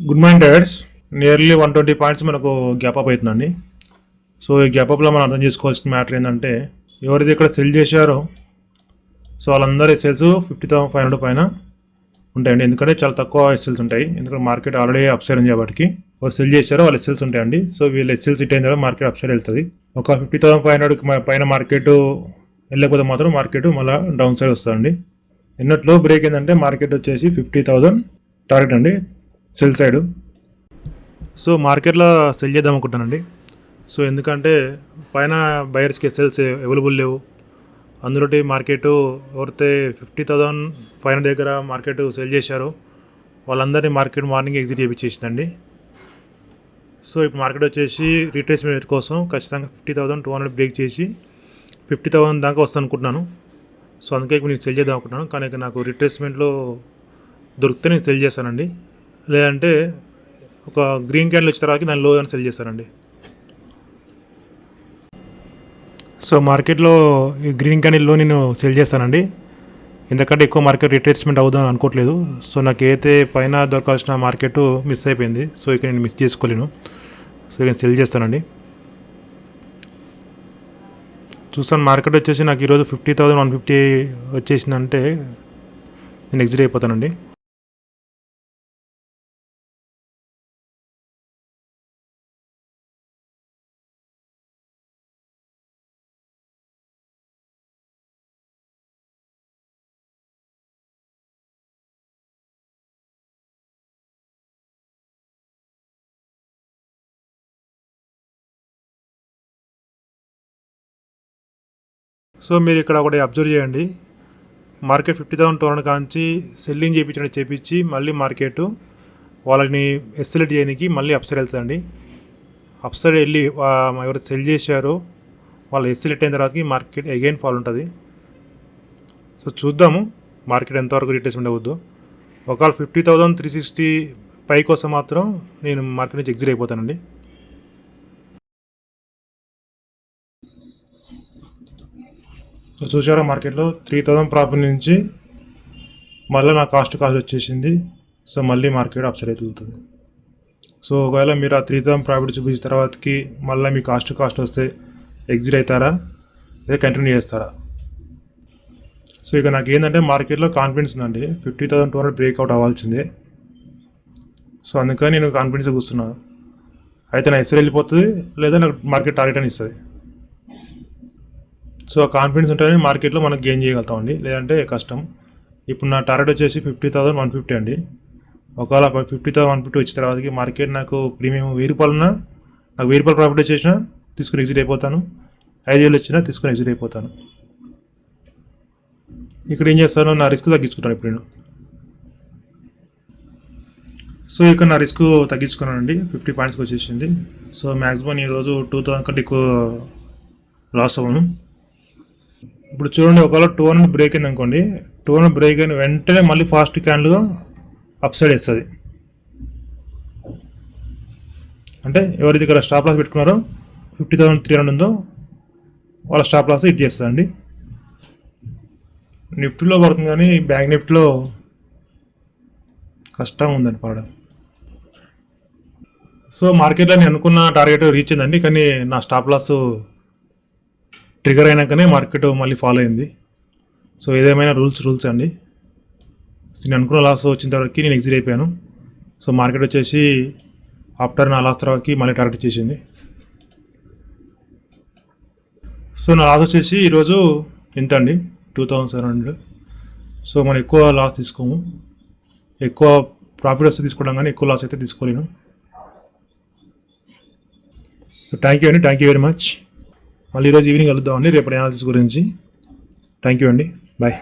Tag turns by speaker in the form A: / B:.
A: Good morning డైవర్స్ nearly one twenty points మనకు gap up అవుతుందండి. సో ఈ గ్యాప్ అప్లో మనం అర్థం చేసుకోవాల్సిన మ్యాటర్ ఏంటంటే ఎవరైతే ఇక్కడ సెల్ చేశారో సో వాళ్ళందరూ SLs fifty thousand five hundred పైన ఉంటాయండి. ఎందుకంటే చాలా తక్కువ ఎస్ఎల్స్ ఉంటాయి. ఎందుకంటే మార్కెట్ ఆల్రెడీ అప్సైడ్ ఉంది కాబట్టి వాళ్ళు సెల్ చేశారో వాళ్ళ ఎస్ఎల్స్ ఉంటాయండి. సో వీళ్ళు ఎస్ఎల్స్ ఇట్ అయిన తర్వాత మార్కెట్ అప్సైడ్ వెళ్తుంది. ఒక ఫిఫ్టీ థౌసండ్ ఫైవ్ హండ్రెడ్ పైన మార్కెట్ వెళ్ళకపోతే మాత్రం మార్కెట్ మళ్ళీ డౌన్ సైడ్ వస్తుందండి. నిన్నట్లో బ్రేక్ ఏంటంటే మార్కెట్ వచ్చేసి ఫిఫ్టీ థౌసండ్ టార్గెట్ అండి. Sell side. సో మార్కెట్లో సెల్ చేద్దాం అనుకుంటానండి సో ఎందుకంటే పైన బయర్స్కి సెల్స్ అవైలబుల్ లేవు. అందులోటి మార్కెట్ ఎవరైతే ఫిఫ్టీ థౌసండ్ ఫైవ్ హండ్రెడ్ దగ్గర మార్కెట్ సెల్ చేశారో వాళ్ళందరినీ మార్కెట్ మార్నింగ్ ఎగ్జిట్ చేయించేసిందండి సో ఇప్పుడు మార్కెట్ వచ్చేసి రీట్రేస్మెంట్ కోసం ఖచ్చితంగా fifty thousand two hundred break చేసి ఫిఫ్టీ థౌసండ్ దాకా వస్తాను అనుకుంటున్నాను. సో అందుకే ఇప్పుడు నేను సెల్ చేద్దాం అనుకుంటున్నాను. కానీ నాకు రిట్రేస్మెంట్లో దొరికితే నేను సెల్ చేస్తానండి. లేదంటే ఒక గ్రీన్ క్యాండిల్ వచ్చిన తర్వాత దాని లో అని సెల్ చేస్తారండి. సో మార్కెట్లో ఈ గ్రీన్ క్యాండిల్లో నేను సెల్ చేస్తానండి. ఎందుకంటే ఎక్కువ మార్కెట్ రిట్రేస్మెంట్ అవుదాం అనుకోవట్లేదు. సో నాకు ఏదైతే పైన దొరకాల్సిన మార్కెట్ మిస్ అయిపోయింది. సో ఇక నేను మిస్ చేసుకోలేను. సో ఇక సెల్ చేస్తానండి. చూస్తాను మార్కెట్ వచ్చేసి నాకు ఈరోజు ఫిఫ్టీ థౌసండ్ వన్ ఫిఫ్టీ వచ్చేసిందంటే నేను ఎగ్జిట్ అయిపోతానండి. సో మీరు ఇక్కడ ఒకటి అబ్జర్వ్ చేయండి. Market fifty thousand two hundred కాంచి సెల్లింగ్ చేయించడం చేపించి మళ్ళీ మార్కెట్ వాళ్ళని ఎస్సెలెక్ట్ చేయడానికి మళ్ళీ అప్సైడ్ వెళ్తుందండి. అప్సైడ్ వెళ్ళి ఎవరు సెల్ చేశారో వాళ్ళు ఎస్సెలెక్ట్ అయిన తర్వాతకి మార్కెట్ అగైన్ ఫాల్ ఉంటుంది. సో చూద్దాము మార్కెట్ ఎంతవరకు రిట్రేస్మెంట్ అవ్వద్దు ఒకవేళ ఫిఫ్టీ థౌసండ్ త్రీ సిక్స్టీ పైకి వస్తే మాత్రం నేను మార్కెట్ నుంచి ఎగ్జిట్ అయిపోతానండి. సో చూసారా మార్కెట్లో? త్రీ థౌజండ్ ప్రాఫిట్ నుంచి మళ్ళీ నా కాస్ట్ కాస్ట్ వచ్చేసింది. సో మళ్ళీ మార్కెట్ అప్సైడ్ అవుతుంది సో ఒకవేళ మీరు ఆ త్రీ థౌసండ్ ప్రాఫిట్ చూపించిన తర్వాతకి మళ్ళీ మీ కాస్ట్ కాస్ట్ వస్తే ఎగ్జిట్ అవుతారా? లేదా కంటిన్యూ చేస్తారా? సో ఇక నాకు ఏంటంటే మార్కెట్లో కాన్ఫిడెన్స్ ఉందండి. Fifty thousand two hundred breakout అవ్వాల్సిందే. సో అందుకని నేను కాన్ఫిడెన్స్ కూర్చున్నాను అయితే నా ఎస్ఎల్ వెళ్ళిపోతుంది లేదా నాకు మార్కెట్ టార్గెట్ అని ఇస్తుంది. సో ఆ కాన్ఫిడెన్స్ ఉంటేనే మార్కెట్లో మనం గెయిన్ చేయగలుగుతామండి. లేదంటే కష్టం. ఇప్పుడు నా టార్గెట్ వచ్చేసి ఫిఫ్టీ థౌసండ్ వన్ ఫిఫ్టీ అండి. ఒకవేళ ఫిఫ్టీ థౌసండ్ వన్ ఫిఫ్టీ వచ్చిన తర్వాతకి మార్కెట్ నాకు ప్రీమియం వెయ్యి రూపాయలున్నా నాకు వెయ్యి రూపాయలు ప్రాఫిట్ వచ్చేసినా తీసుకుని ఎగ్జిట్ అయిపోతాను. ఐదు వేలు వచ్చినా తీసుకుని ఎగ్జిట్ అయిపోతాను. ఇక్కడ ఏం చేస్తాను నా రిస్క్ తగ్గించుకుంటాను ఇప్పుడు నేను. సో ఇక్కడ నా రిస్క్ తగ్గించుకున్నానండి. ఫిఫ్టీ పాయింట్స్కి వచ్చేసింది. సో మ్యాక్సిమం ఈరోజు టూ థౌసండ్ కంటే ఎక్కువ లాస్ అవ్వను. ఇప్పుడు చూడండి ఒకవేళ టూ హండ్రెడ్ బ్రేక్ అయింది అనుకోండి టూ హండ్రెడ్ బ్రేక్ అయిన వెంటనే మళ్ళీ ఫాస్ట్ క్యాండిల్గా అప్ సైడ్ వేస్తుంది. అంటే ఎవరైతే ఇక్కడ స్టాప్ లాస్ పెట్టుకున్నారో ఫిఫ్టీ థౌసండ్ త్రీ హండ్రెడ్ ఉందో వాళ్ళ స్టాప్ లాస్ ఇట్ చేస్తుందండి. నిఫ్టీలో పడుతుంది కానీ బ్యాంక్ నిఫ్టీలో కష్టం ఉందండి పడడం సో మార్కెట్లో నేను అనుకున్న టార్గెట్ రీచ్ అయిందండి కానీ నా స్టాప్ లాస్ ట్రిగర్ అయినాకనే మార్కెట్ మళ్ళీ ఫాలో అయింది. సో ఏదేమైనా రూల్స్ రూల్స్ అండి. సో నేను అనుకున్న లాస్ వచ్చిన తర్వాత నేను ఎగ్జిట్ అయిపోయాను. సో మార్కెట్ వచ్చేసి ఆఫ్టర్ నా లాస్ తర్వాతకి మళ్ళీ టార్గెట్ చేసింది. సో నా లాస్ వచ్చేసి ఈరోజు ఎంత అండి? Two thousand seven hundred so మనం ఎక్కువ లాస్ తీసుకోము. ఎక్కువ ప్రాఫిట్ వస్తే తీసుకోవడం కానీ ఎక్కువ లాస్ అయితే తీసుకోలేను. సో థ్యాంక్ యూ అండి. థ్యాంక్ యూ వెరీ మచ్ మళ్ళీ ఈరోజు ఈవినింగ్ కలుద్దామండి. రేపటి అనాలిసిస్ గురించి. థ్యాంక్ యూ అండి. బాయ్